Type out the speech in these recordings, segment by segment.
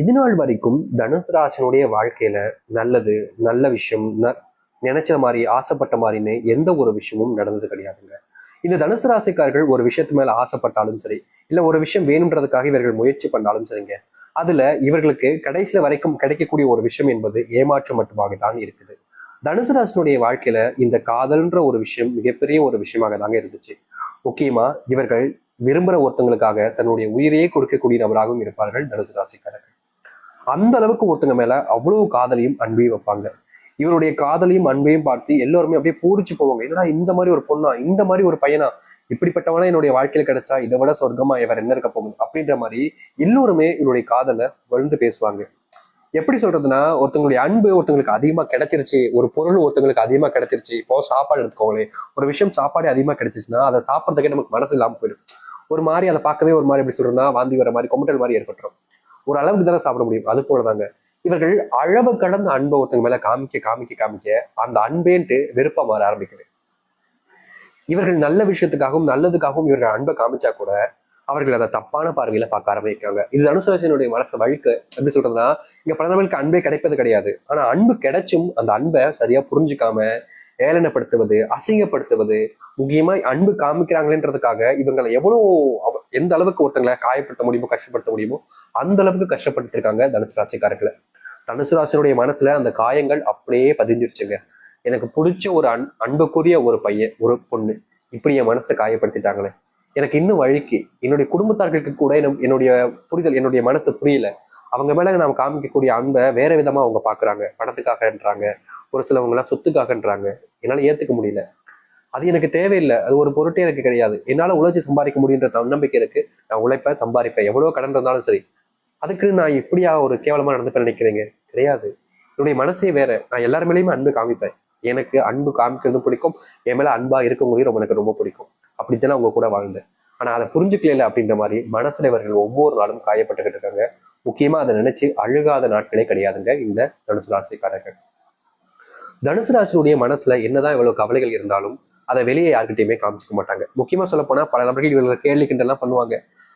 இது நாள் வரைக்கும் தனுசு ராசினுடைய வாழ்க்கையில நல்லது நல்ல விஷயம் நினைச்ச மாதிரி ஆசைப்பட்ட மாதிரின்னு எந்த ஒரு விஷயமும் நடந்தது கிடையாதுங்க. இந்த தனுசு ராசிக்காரர்கள் ஒரு விஷயத்து மேல ஆசைப்பட்டாலும் சரி இல்ல ஒரு விஷயம் வேணுன்றதுக்காக இவர்கள் முயற்சி பண்ணாலும் சரிங்க அதுல இவர்களுக்கு கடைசியில வரைக்கும் கிடைக்கக்கூடிய ஒரு விஷயம் என்பது ஏமாற்றம் மட்டுமாக தான் இருக்குது. தனுசு ராசினுடைய வாழ்க்கையில இந்த காதல்ன்ற ஒரு விஷயம் மிகப்பெரிய ஒரு விஷயமாக தாங்க இருந்துச்சு. முக்கியமா இவர்கள் விரும்புற ஒருத்தங்களுக்காக தன்னுடைய உயிரையே கொடுக்கக்கூடிய நபராகவும் இருப்பார்கள் தனுசு ராசிக்காரர்கள். அந்த அளவுக்கு ஒருத்தங்க மேல அவ்வளவு காதலையும் அன்பையும் வைப்பாங்க. இவருடைய காதலையும் அன்பையும் பார்த்து எல்லாருமே அப்படியே பூரிச்சு போவாங்க. என்னடா இந்த மாதிரி ஒரு பொண்ணா? இந்த மாதிரி ஒரு பையனா? இப்படிப்பட்டவனா என்னுடைய வாழ்க்கையில கிடைச்சா? இதை விட சொர்க்கமா? இவர் என்ன இருக்க போகுது? அப்படின்ற மாதிரி எல்லோருமே இவருடைய காதலை வளர்ந்து பேசுவாங்க. எப்படி சொல்றதுன்னா ஒருத்தங்களுடைய அன்பு ஒருத்தங்களுக்கு அதிகமா கிடைச்சிருச்சு ஒரு பொருள் ஒருத்தங்களுக்கு அதிகமா கிடைச்சிருச்சு. இப்போ சாப்பாடு எடுத்துக்கோங்களேன். ஒரு விஷயம் சாப்பாடு அதிகமா கிடைச்சிச்சுன்னா அதை சாப்பிட்றதுக்கே நமக்கு மனசு இல்லாமல் போயிடும். ஒரு மாதிரி அதை பார்க்கவே ஒரு மாதிரி எப்படி சொல்றதுன்னா வாந்தி வர மாதிரி கொமட்டல் மாதிரி ஏற்பட்டுரும். ஒரு அளவுக்கு தானே சாப்பிட முடியும். அது போலதாங்க. இவர்கள் அளவு கடந்த அன்பை ஒருத்தங்க மேல காமிக்க காமிக்க காமிக்க அந்த அன்பேன்ட்டு விருப்பம் மாற ஆரம்பிக்குது. இவர்கள் நல்ல விஷயத்துக்காகவும் நல்லதுக்காகவும் இவர்கள் அன்பை காமிச்சா கூட அவர்கள் அதை தப்பான பார்வையில பார்க்க ஆரம்பிக்காங்க இது அனுசரசனுடைய மனசு வழுக்கு. எப்படி சொல்றதுன்னா இங்க பல அன்பே கிடைப்பது கிடையாது. ஆனா அன்பு கிடைச்சும் அந்த அன்பை சரியா புரிஞ்சுக்காம ஏளனப்படுத்துவது அசிங்கப்படுத்துவது முக்கியமா அன்பு காமிக்கிறாங்களேன்றதுக்காக இவங்களை எவ்வளவு எந்த அளவுக்கு ஒருத்தங்களை காயப்படுத்த முடியுமோ கஷ்டப்படுத்த முடியுமோ அந்த அளவுக்கு கஷ்டப்படுத்திருக்காங்க தனுசு ராசிக்காரர்களை. தனுசு ராசினுடைய மனசுல அந்த காயங்கள் அப்படியே பதிஞ்சிருச்சுங்க. எனக்கு பிடிச்ச ஒரு அன் அன்புக்குரிய ஒரு பையன் ஒரு பொண்ணு இப்படி என் மனசை காயப்படுத்திட்டாங்களே. எனக்கு இன்னும் வழிக்கு என்னுடைய குடும்பத்தார்களுக்கு கூட என்னுடைய புரிதல் என்னுடைய மனசு புரியல. அவங்க மேல நாம் காமிக்கக்கூடிய அன்பை வேற விதமா அவங்க பாக்குறாங்க பணத்துக்காகன்றாங்க ஒரு சிலவங்க எல்லாம் சொத்துக்காகன்றாங்க. என்னால ஏத்துக்க முடியல. அது எனக்கு தேவையில்லை. அது ஒரு பொருட்டே எனக்கு கிடையாது. என்னால உழைச்சி சம்பாதிக்க முடியுன்ற தன்னம்பிக்கை இருக்கு. நான் உழைப்பேன் சம்பாதிப்பேன். எவ்வளவு கடன் இருந்தாலும் சரி. அதுக்கு நான் இப்படியா ஒரு கேவலமா நடந்துப்பேன் நினைக்கிறீங்க? கிடையாது. என்னுடைய மனசே வேற. நான் எல்லார் மேலேயுமே அன்பு காமிப்பேன். எனக்கு அன்பு காமிக்கிறது பிடிக்கும். என் மேல அன்பா இருக்கவங்களையும் ரொம்ப எனக்கு ரொம்ப பிடிக்கும். அப்படித்தான் அவங்க கூட வாழ்ந்தேன். ஆனா அதை புரிஞ்சுக்கல அப்படின்ற மாதிரி மனசில் இவர்கள் ஒவ்வொரு நாளும் காயப்பட்டுக்கிட்டு இருக்காங்க. முக்கியமா அதை நினைச்சு அழுகாத நாட்களே கிடையாதுங்க. இந்த தனுசு ராசிக்காரர்கள். தனுசு ராசியுடைய மனசுல என்னதான் இவ்வளவு கவலைகள் இருந்தாலும் அதை வெளியே யார்கிட்டயுமே காமிச்சிக்க மாட்டாங்க. முக்கியமா சொல்ல போனா பல நபர்கள் இவங்களை கேள்வி கிண்டெல்லாம் பண்ணுவாங்க.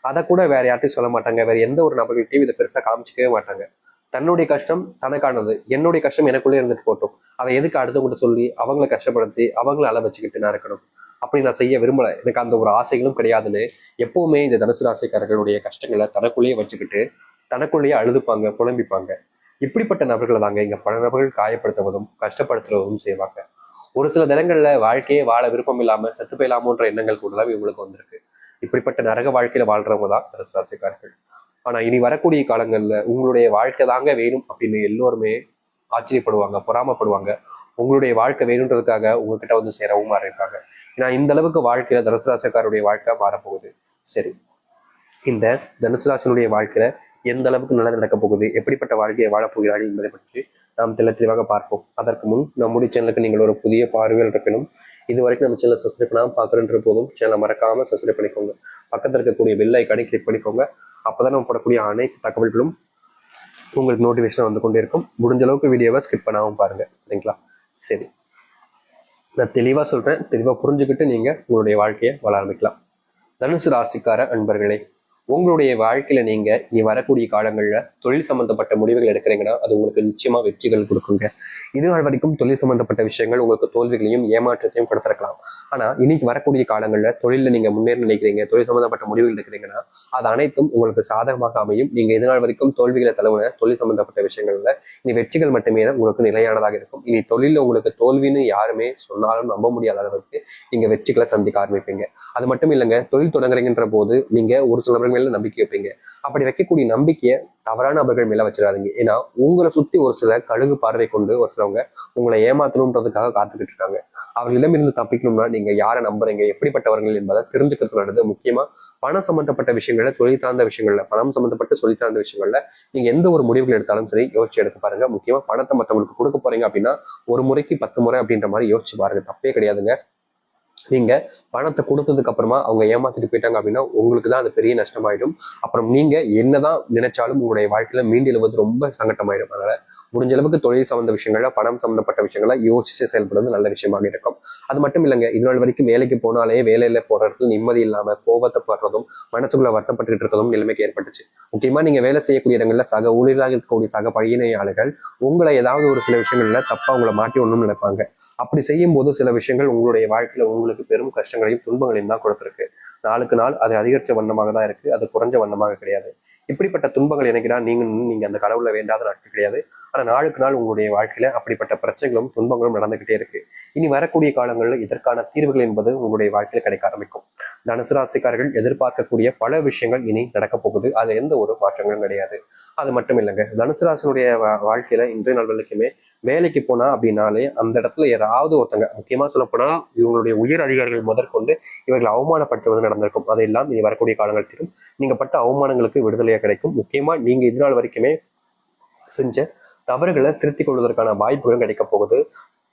அதை கூட வேற யார்ட்டையும் சொல்ல மாட்டாங்க. வேற எந்த ஒரு நபர்கள்ட்டையும் இதை பெருசா காமிச்சிக்கவே மாட்டாங்க. தன்னுடைய கஷ்டம் தனக்கானது. என்னுடைய கஷ்டம் எனக்குள்ளே இருந்துட்டு போட்டோம் அதை எதுக்கு அடுத்தவங்கள்ட்ட சொல்லி அவங்கள கஷ்டப்படுத்தி அவங்கள அள வச்சுக்கிட்டு நான் இருக்கணும்? அப்படி நான் செய்ய விரும்பலை. எனக்கு அந்த ஒரு ஆசைகளும் கிடையாதுன்னு எப்பவுமே இந்த தனுசு ராசிக்காரர்களுடைய கஷ்டங்களை தனக்குள்ளேயே வச்சுக்கிட்டு தனக்குள்ளேயே அழுதுப்பாங்க புலம்பிப்பாங்க. இப்படிப்பட்ட நபர்களை தாங்க இங்க பல நபர்கள் காயப்படுத்துவதும் கஷ்டப்படுத்துவதும் செய்வாங்க. ஒரு சில தினங்கள்ல வாழ்க்கையே வாழ விருப்பம் இல்லாம செத்து போயிடலாமோன்ற எண்ணங்கள் கூட இவங்களுக்கு வந்திருக்கு. இப்படிப்பட்ட நரக வாழ்க்கையில வாழ்றவங்க தான் தனுசு ராசிக்காரர்கள் ஆனா இனி வரக்கூடிய காலங்கள்ல உங்களுடைய வாழ்க்கை தாங்க வேணும் அப்படின்னு எல்லோருமே ஆச்சரியப்படுவாங்க பொறாமப்படுவாங்க. உங்களுடைய வாழ்க்கை வேணுன்றதுக்காக உங்ககிட்ட வந்து சேரவும் இருக்காங்க ஏன்னா இந்த அளவுக்கு வாழ்க்கையில தனுசு ராசிக்காரருடைய வாழ்க்கை மாறப்போகுது. சரி. இந்த தனுசு ராசினுடைய வாழ்க்கையில எந்த அளவுக்கு நல்லது நடக்க போகுது எப்படிப்பட்ட வாழ்க்கையை வாழப்போகிறாள் என்பதை பற்றி நாம் தெள்ள தெளிவாக பார்ப்போம். அதற்கு முன் நம்முடைய சேனலுக்கு நீங்கள் ஒரு புதிய பார்வையில் இருக்கணும் இது வரைக்கும் நம்ம சேனல் சப்ஸ்கிரைப் பண்ணாமல் பார்க்குறன்ற போதும் சேனலை மறக்காம சப்ஸ்கிரைப் பண்ணிக்கோங்க. பக்கத்தில் இருக்கக்கூடிய பெல் கடை கிளிக் பண்ணிக்கோங்க. அப்போதான் நம்ம போடக்கூடிய அனைத்து தகவல்களும் உங்களுக்கு நோட்டிஃபிகேஷன் வந்து கொண்டே இருக்கும் முடிஞ்ச அளவுக்கு வீடியோவை ஸ்கிப் பண்ணாமல் பாருங்க. சரிங்களா? சரி. நான் தெளிவாக சொல்கிறேன் தெளிவாக புரிஞ்சுக்கிட்டு நீங்கள் உங்களுடைய வாழ்க்கையை வாழ ஆரம்பிக்கலாம். தனுசு ராசிக்கார அன்பர்களே உங்களுடைய வாழ்க்கையில நீங்க இனி வரக்கூடிய காலங்கள்ல தொழில் சம்பந்தப்பட்ட முடிவுகள் எடுக்கிறீங்கன்னா அது உங்களுக்கு நிச்சயமா வெற்றிகள் கொடுக்குங்க. இது நாள் வரைக்கும் தொழில் சம்பந்தப்பட்ட விஷயங்கள் உங்களுக்கு தோல்விகளையும் ஏமாற்றத்தையும் கொடுத்துருக்கலாம். ஆனா இன்னைக்கு வரக்கூடிய காலங்கள்ல தொழில நீங்க முன்னேற நினைக்கிறீங்க தொழில் சம்பந்தப்பட்ட முடிவுகள் எடுக்கிறீங்கன்னா அது அனைத்தும் உங்களுக்கு சாதகமாக அமையும். நீங்க இது நாள் வரைக்கும் தோல்விகளை தழுவின தொழில் சம்பந்தப்பட்ட விஷயங்கள்ல இனி வெற்றிகள் மட்டுமே தான் உங்களுக்கு நிலையானதாக இருக்கும். இனி தொழில உங்களுக்கு தோல்வின்னு யாருமே சொன்னாலும் நம்ப முடியாத அளவுக்கு நீங்க வெற்றிகளை சந்திக்க ஆரம்பிப்பீங்க. அது மட்டும் இல்லைங்க தொழில் தொடங்குறீங்கன்ற போது நீங்க ஒரு சில மேல நம்பிக்கை வைப்பீங்க. அப்படி வைக்கக்கூடிய நம்பிக்கையை தவறான நபர்கள் மேல வச்சிடாதீங்க. ஏன்னா உங்களை சுத்தி ஒரு சில கழுகு பார்வை கொண்டு ஒரு சிலவங்க உங்களை ஏமாத்தணுன்றதுக்காக காத்துக்கிட்டு இருக்காங்க. அவர்களிடம் இருந்து தப்பிக்கணும்னா நீங்க யாரை நம்புறீங்க எப்படிப்பட்டவர்கள் என்பதை தெரிஞ்சுக்கிறது நல்லது. முக்கியமா பணம் சம்பந்தப்பட்ட விஷயங்கள்ல தொழில் சார்ந்த விஷயங்கள்ல பணம் சம்பந்தப்பட்ட தொழில் சார்ந்த விஷயங்கள்ல நீங்க எந்த ஒரு முடிவுகள் எடுத்தாலும் சரி யோசிச்சு எடுத்து பாருங்க. முக்கியமா பணத்தை மத்தவங்களுக்கு கொடுக்க போறீங்க அப்படின்னா ஒரு முறைக்கு பத்து முறை அப்படின்ற மாதிரி யோசிச்சு பாருங்க. தப்பே கிடையாதுங்க. நீங்க பணத்தை கொடுத்ததுக்கு அப்புறமா அவங்க ஏமாத்திட்டு போயிட்டாங்க அப்படின்னா உங்களுக்கு தான் அது பெரிய நஷ்டமாயிடும். அப்புறம் நீங்க என்னதான் நினைச்சாலும் உங்களுடைய வாழ்க்கையில மீண்டு எழுவது ரொம்ப சங்கட்டமாயிடும். அதனால முடிஞ்ச அளவுக்கு தொழில் சம்பந்த விஷயங்கள்ல பணம் சம்பந்தப்பட்ட விஷயங்கள யோசிச்சு செயல்படுறது நல்ல விஷயமாக இருக்கும். அது மட்டும் இல்லைங்க இது நாள் வரைக்கும் வேலைக்கு போனாலே வேலையில போற இடத்துல நிம்மதி இல்லாம கோபத்தை படுறதும் மனசுக்குள்ள வருத்தப்பட்டு இருக்கிறதும் நிலைமைக்கு ஏற்பட்டுச்சு. முக்கியமா நீங்க வேலை செய்யக்கூடிய இடங்கள்ல சக ஊழியராக இருக்கக்கூடிய சக பழியினையாளர்கள் உங்களை ஏதாவது ஒரு சில விஷயங்கள்ல தப்பா உங்களை மாட்டி ஒண்ணும் நினைப்பாங்க. அப்படி செய்யும் போது சில விஷயங்கள் உங்களுடைய வாழ்க்கையில உங்களுக்கு பெரும் கஷ்டங்களையும் துன்பங்களையும் தான் கொடுத்துருக்கு. நாளுக்கு நாள் அது அதிகரிச்ச வண்ணமாக தான் இருக்கு. அது குறைஞ்ச வண்ணமாக கிடையாது. இப்படிப்பட்ட துன்பங்கள் எனக்குனா நீங்க நீங்க அந்த கடவுளை வேண்டாத நாட்கள் கிடையாது. ஆனா நாளுக்கு நாள் உங்களுடைய வாழ்க்கையில அப்படிப்பட்ட பிரச்சனைகளும் துன்பங்களும் நடந்துகிட்டே இருக்கு. இனி வரக்கூடிய காலங்களில் இதற்கான தீர்வுகள் என்பது உங்களுடைய வாழ்க்கையில கிடைக்க ஆரம்பிக்கும். தனுசு ராசிக்காரர்கள் எதிர்பார்க்கக்கூடிய பல விஷயங்கள் இனி நடக்க போகுது. அது எந்த ஒரு மாற்றங்களும் கிடையாது. அது மட்டும் இல்லைங்க. தனுசு ராசினுடைய வாழ்க்கையில இன்றைய நாள் வரைக்குமே வேலைக்கு போனா அப்படின்னாலே அந்த இடத்துல யாராவது ஒருத்தங்க முக்கியமா சொல்லப்போனா இவங்களுடைய உயர் அதிகாரிகள் முதற்கொண்டு இவர்கள் அவமானப்படுத்துவது நடந்திருக்கும். அதையெல்லாம் இனி வரக்கூடிய காலங்களிலும் நீங்க பட்ட அவமானங்களுக்கு விடுதலையா கிடைக்கும். முக்கியமா நீங்க இதனால் வரைக்குமே செஞ்ச தவறுகளை திருத்திக் கொள்வதற்கான வாய்ப்புகளும் கிடைக்க போகுது.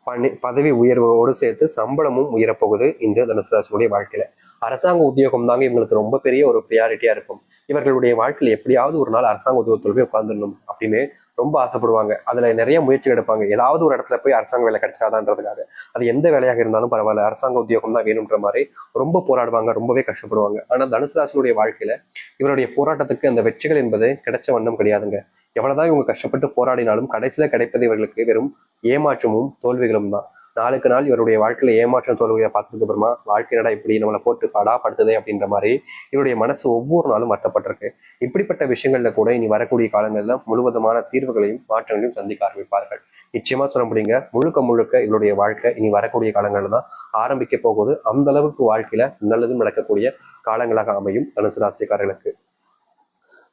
பணி பதவி உயர்வோடு சேர்த்து சம்பளமும் உயரப்போகுது இந்த தனுசுராசியுடைய வாழ்க்கையில. அரசாங்க உத்தியோகம் தாங்க இவங்களுக்கு ரொம்ப பெரிய ஒரு ப்ரியாரிட்டியா இருக்கும். இவர்களுடைய வாழ்க்கையில எப்படியாவது ஒரு நாள் அரசாங்க உத்தியோகத்தில் போய் உட்காந்துடணும் அப்படின்னு ரொம்ப ஆசைப்படுவாங்க. அதுல நிறைய முயற்சி எடுப்பாங்க. ஏதாவது ஒரு இடத்துல போய் அரசாங்க வேலை கிடைச்சாதான்றதுக்காக. அது எந்த வேலையாக இருந்தாலும் பரவாயில்ல. அரசாங்க உத்தியோகம் தான் வேணுன்ற மாதிரி ரொம்ப போராடுவாங்க. ரொம்பவே கஷ்டப்படுவாங்க. ஆனா தனுசு ராசியுடைய வாழ்க்கையில இவருடைய போராட்டத்துக்கு அந்த வெற்றிகள் என்பது கிடைச்ச வண்ணம் கிடையாதுங்க. எவ்வளவுதான் இவங்க கஷ்டப்பட்டு போராடினாலும் கடைசியில் கிடைப்பது இவர்களுக்கு வெறும் ஏமாற்றமும் தோல்விகளும் தான். நாளுக்கு நாள் இவருடைய வாழ்க்கையில ஏமாற்றம் தோல்வியை பார்த்ததுக்கு அப்புறமா வாழ்க்கையினடா இப்படி நம்மளை போட்டு படா படுத்துதே அப்படின்ற மாதிரி இவருடைய மனசு ஒவ்வொரு நாளும் வருத்தப்பட்டிருக்கு. இப்படிப்பட்ட விஷயங்கள்ல கூட இனி வரக்கூடிய காலங்களில் முழுவதுமான தீர்வுகளையும் மாற்றங்களையும் சந்திக்க ஆரம்பிப்பார்கள். நிச்சயமா சொல்ல முடியுங்க முழுக்க முழுக்க இவருடைய வாழ்க்கை இனி வரக்கூடிய காலங்களில் தான் ஆரம்பிக்க போகுது. அந்த அளவுக்கு வாழ்க்கையில நல்லதும் நடக்கக்கூடிய காலங்களாக அமையும் தனுசு ராசிக்காரர்களுக்கு.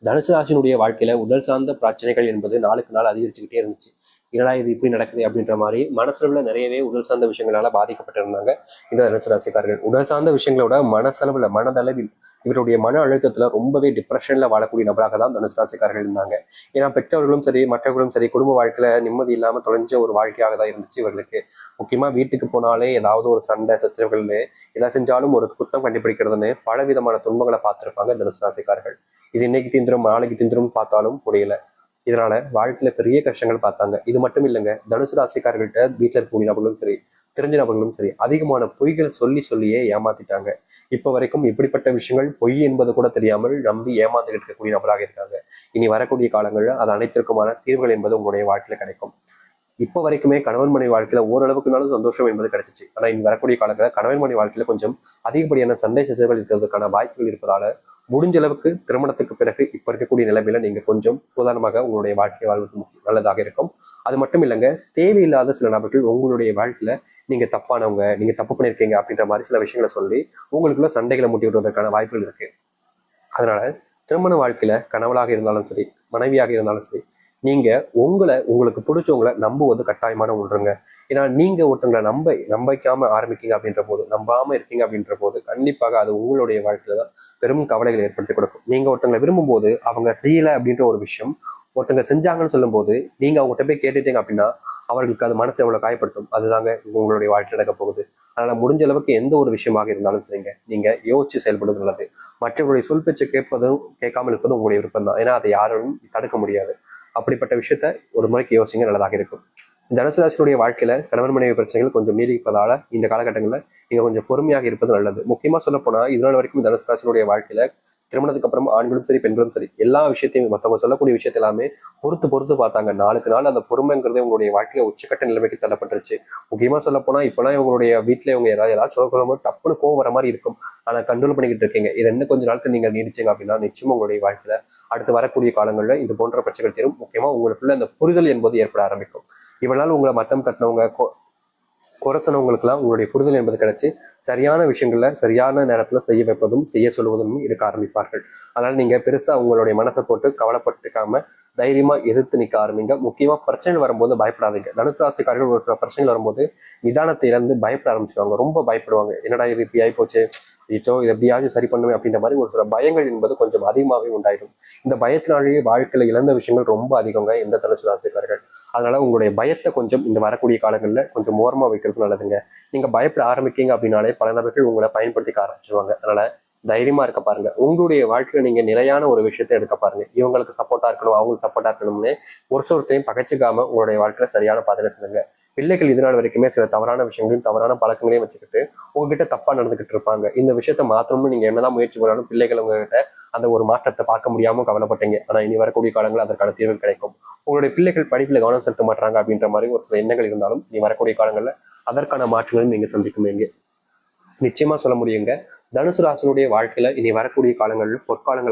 தனுசு ராசினுடைய வாழ்க்கையில உடல் சார்ந்த பிரச்சனைகள் என்பது நாளுக்கு நாள் அதிகரிச்சுக்கிட்டே இருந்துச்சு. என்னடா இது இப்படி நடக்குது அப்படின்ற மாதிரி மனசளவுல நிறையவே உடல் சார்ந்த விஷயங்களால பாதிக்கப்பட்டிருந்தாங்க இந்த தனுசு ராசிக்காரர்கள். உடல் சார்ந்த விஷயங்களோட மனசளவுல மனதளவில் இவருடைய மன அழுத்தத்துல ரொம்பவே டிப்ரெஷன்ல வாழக்கூடிய நபராக தான் தனுசு ராசிக்காரர்கள் இருந்தாங்க. ஏன்னா பெற்றவர்களும் சரி மற்றவர்களும் சரி குடும்ப வாழ்க்கையில நிம்மதி இல்லாம தொலைஞ்ச ஒரு வாழ்க்கையாக தான் இருந்துச்சு இவர்களுக்கு. முக்கியமா வீட்டுக்கு போனாலே ஏதாவது ஒரு சண்டை சச்சரவுகள் எதை செஞ்சாலும் ஒரு குத்தம் கண்டுபிடிக்கிறதுன்னு பல விதமான துன்பங்களை பார்த்திருப்பாங்க தனுசு ராசிக்காரர்கள். இது இன்னைக்கு தீந்திரம் நாளைக்கு தீந்திரம் பார்த்தாலும் முடியல இதனால வாழ்க்கையில பெரிய கஷ்டங்கள் பார்த்தாங்க. இது மட்டும் இல்லைங்க தனுசு ராசிக்காரர்கள்ட்ட வீட்டில் இருக்கக்கூடிய நபர்களும் சரி தெரிஞ்ச நபர்களும் சரி அதிகமான பொய்கள் சொல்லி சொல்லியே ஏமாத்திட்டாங்க. இப்போ வரைக்கும் இப்படிப்பட்ட விஷயங்கள் பொய் என்பது கூட தெரியாமல் நம்பி ஏமாந்துகிட்டு இருக்கக்கூடிய நபராக இருக்காங்க. இனி வரக்கூடிய காலங்களில் அது அனைத்திற்குமான தீர்வுகள் என்பது உங்களுடைய வாழ்க்கையில கிடைக்கும். இப்போ வரைக்குமே கணவன் மனை வாழ்க்கையில ஓரளவுக்குனாலும் சந்தோஷம் என்பது கிடைச்சிச்சு. ஆனா இனி வரக்கூடிய காலங்களில் கணவன் மனை வாழ்க்கையில கொஞ்சம் அதிகப்படியான சண்டை சிசைகள் இருக்கிறதுக்கான வாய்ப்புகள் இருப்பதால முடிஞ்ச அளவுக்கு திருமணத்துக்கு பிறகு இப்ப இருக்கக்கூடிய நிலைமையில நீங்க கொஞ்சம் சுதாரணமாக உங்களுடைய வாழ்க்கையை வாழ்வது நல்லதாக இருக்கும். அது மட்டும் இல்லைங்க தேவையில்லாத சில நபர்கள் உங்களுடைய வாழ்க்கையில நீங்க தப்பானவங்க நீங்க தப்பு பண்ணிருக்கீங்க அப்படின்ற மாதிரி சில விஷயங்களை சொல்லி உங்களுக்குள்ள சண்டைகளை மூட்டி விடுவதற்கான வாய்ப்புகள் இருக்கு. அதனால திருமண வாழ்க்கையில கணவனாக இருந்தாலும் சரி மனைவியாக இருந்தாலும் சரி நீங்கள் உங்களை உங்களுக்கு பிடிச்சவங்களை நம்புவது கட்டாயமான ஒன்றுங்க. ஏன்னா நீங்கள் ஒருத்தங்களை நம்ப நம்பிக்காமல் ஆரம்பிக்கீங்க அப்படின்ற போது நம்பாமல் இருக்கீங்க அப்படின்ற போது கண்டிப்பாக அது உங்களுடைய வாழ்க்கையில் தான் பெரும் கவலைகளை ஏற்படுத்தி கொடுக்கும். நீங்கள் ஒருத்தங்களை விரும்பும்போது அவங்க செய்யலை அப்படின்ற ஒரு விஷயம் ஒருத்தங்க செஞ்சாங்கன்னு சொல்லும்போது நீங்கள் அவங்ககிட்ட போய் கேட்டுட்டீங்க அப்படின்னா அவர்களுக்கு அது மனசு எவ்வளோ காயப்படுத்தும். அதுதாங்க உங்களுடைய வாழ்க்கை நடக்க போகுது. அதனால் முடிஞ்ச அளவுக்கு எந்த ஒரு விஷயமாக இருந்தாலும் சரிங்க. நீங்கள் யோசிச்சு செயல்படுவது நல்லது. மற்றவர்களுடைய சொல் பேச்சு கேட்பதும் கேட்காமல் இருப்பதும் உங்களுடைய விருப்பம் தான் ஏன்னா அதை யாரும் தடுக்க முடியாது. அப்படிப்பட்ட விஷயத்த ஒரு முறைக்கு யோசிங்க நல்லதாக இருக்கும். தனுசு ராசியுடைய வாழ்க்கையில கணவன் மனைவி பிரச்சனைகள் கொஞ்சம் நீடிப்பதால இந்த காலகட்டங்களில் நீங்க கொஞ்சம் பொறுமையாக இருப்பது நல்லது. முக்கியமா சொல்ல போனா இதனால் வரைக்கும் தனுசு ராசியுடைய வாழ்க்கையில திருமணத்துக்கு அப்புறம் ஆண்களும் சரி பெண்களும் சரி எல்லா விஷயத்தையும் மற்றவங்க சொல்லக்கூடிய விஷயத்த எல்லாமே பொறுத்து பொறுத்து பார்த்தாங்க. நாளுக்கு நாள் அந்த பொறுமைங்கிறது உங்களுடைய வாழ்க்கையில உச்சக்கட்ட நிலைமைக்கு தள்ளப்பட்டுருச்சு. முக்கியமா சொல்ல போனா இப்பெல்லாம் இவங்களுடைய வீட்டுல இவங்க ஏதாவது ஏதாவது சொல்ல டப்புனு கோவம் வர மாதிரி இருக்கும். ஆனா கண்ட்ரோல் பண்ணிக்கிட்டு இருக்கீங்க. இது என்ன கொஞ்ச நாளுக்கு நீங்க நீடிச்சீங்க அப்படின்னா நிச்சயம் உங்களுடைய வாழ்க்கையில அடுத்து வரக்கூடிய காலங்களில் இது போன்ற பிரச்சனைகள் தீரும். முக்கியமா உங்களுக்குள்ள அந்த புரிதல் என்பது ஏற்பட ஆரம்பிக்கும். இவனால் உங்களை மட்டம் தட்டினவங்க கொ- குறைச்சனவங்களுக்குலாம் உங்களுடைய புரிதல் என்பது கிடைச்சி சரியான விஷயங்களை சரியான நேரத்தில் செய்ய வைப்பதும் செய்ய சொல்வதும் இருக்க ஆரம்பிப்பார்கள். அதனால் நீங்கள் பெருசாக உங்களுடைய மனசை போட்டு கவலைப்பட்டுக்காம தைரியமாக எதிர்த்து நிற்க ஆரம்பிங்க. முக்கியமாக பிரச்சனை வரும்போது பயப்படாதீங்க. தனுசு ராசிக்காரர்கள் ஒரு சில பிரச்சனைகள் வரும்போது நிதானத்தை இழந்து பயப்பட ஆரம்பிச்சிருவாங்க. ரொம்ப பயப்படுவாங்க. என்னடா இது இப்படி ஆயிப்போச்சு? ஐயோ இது எப்படியாவது சரி பண்ணுவேன் அப்படின்ற மாதிரி ஒரு சில பயங்கள் என்பது கொஞ்சம் அதிகமாகவே உண்டாயிடும். இந்த பயத்தினாலேயே வாழ்க்கையில் இழந்த விஷயங்கள் ரொம்ப அதிகங்க எந்த தனுசு ராசிக்காரர்கள். அதனால உங்களுடைய பயத்தை கொஞ்சம் இந்த வரக்கூடிய காலங்களில் கொஞ்சம் ஓரமாக வைக்கிறது நல்லதுங்க. நீங்க பயப்பட ஆரம்பிக்கீங்க அப்படின்னாலே பல நபர்கள் உங்களை பயன்படுத்திக்க ஆரம்பிச்சிருவாங்க. அதனால தைரியமா இருக்க பாருங்க. உங்களுடைய வாழ்க்கையில நீங்க நிலையான ஒரு விஷயத்தை எடுக்க பாருங்க. இவங்களுக்கு சப்போர்ட்டா இருக்கணும் அவங்களுக்கு சப்போர்ட்டா இருக்கணும்னு ஒரு சொருத்தையும் பகைச்சிக்காம உங்களுடைய வாழ்க்கையில சரியான பாதையில செல்லுங்க. பிள்ளைகள் இதனால் வரைக்குமே சில தவறான விஷயங்களையும் தவறான பழக்கங்களையும் வச்சுக்கிட்டு உங்ககிட்ட தப்பா நடந்துகிட்டு இருப்பாங்க. இந்த விஷயத்த மாற்றணும்னு நீங்க என்னதான் முயற்சி பண்ணாலும் பிள்ளைகள் உங்ககிட்ட அந்த ஒரு மாற்றத்தை பார்க்க முடியாம கவலைப்பட்டீங்க. ஆனா இனி வரக்கூடிய காலங்கள் அதற்கான தீர்வு கிடைக்கும். உங்களுடைய பிள்ளைகள் படிப்புல கவனம் செலுத்த மாட்டாங்க அப்படின்ற மாதிரி ஒரு சில எண்ணங்கள் இருந்தாலும் இனி வரக்கூடிய காலங்கள்ல அதற்கான மாற்றங்களும் நீங்க சந்திக்குமேங்க நிச்சயமா சொல்ல முடியுங்க. தனுசு ராசனுடைய வாழ்க்கையில இனி வரக்கூடிய காலங்களில் பொற்காலங்கள்